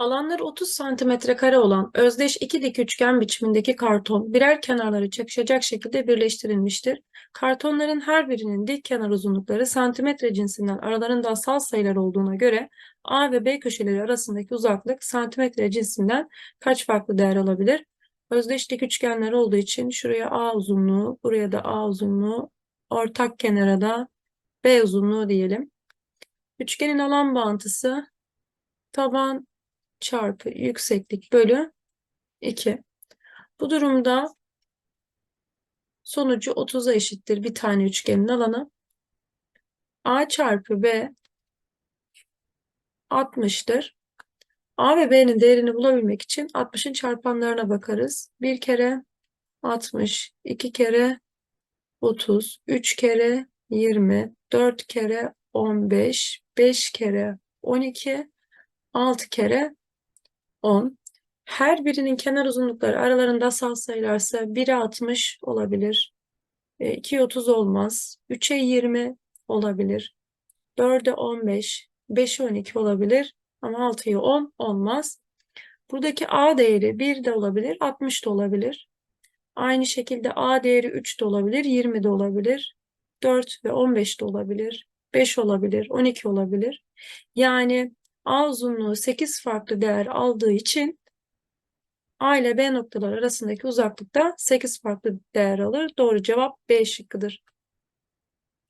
Alanları 30 santimetre kare olan özdeş iki dik üçgen biçimindeki karton birer kenarları çakışacak şekilde birleştirilmiştir. Kartonların her birinin dik kenar uzunlukları santimetre cinsinden aralarında asal sayılar olduğuna göre A ve B köşeleri arasındaki uzaklık santimetre cinsinden kaç farklı değer alabilir? Özdeş dik üçgenler olduğu için şuraya A uzunluğu, buraya da A uzunluğu, ortak kenara da B uzunluğu diyelim. Üçgenin alan bağıntısı taban çarpı yükseklik bölü 2. Bu durumda sonucu 30'a eşittir bir tane üçgenin alanı. A çarpı B 60'tır. A ve B'nin değerini bulabilmek için 60'ın çarpanlarına bakarız. Bir kere 60, iki kere 30, üç kere 20, dört kere 15, beş kere 12, altı kere 10. Her birinin kenar uzunlukları aralarında asal sayılarsa 1'e 60 olabilir. 2'ye 30 olmaz. 3'e 20 olabilir. 4'e 15, 5'e 12 olabilir. Ama 6'ya 10 olmaz. Buradaki A değeri 1 de olabilir, 60 da olabilir. Aynı şekilde A değeri 3 de olabilir, 20 de olabilir. 4 ve 15 de olabilir. 5 olabilir, 12 olabilir. Yani A uzunluğu 8 farklı değer aldığı için A ile B noktaları arasındaki uzaklıkta 8 farklı değer alır. Doğru cevap B şıkkıdır.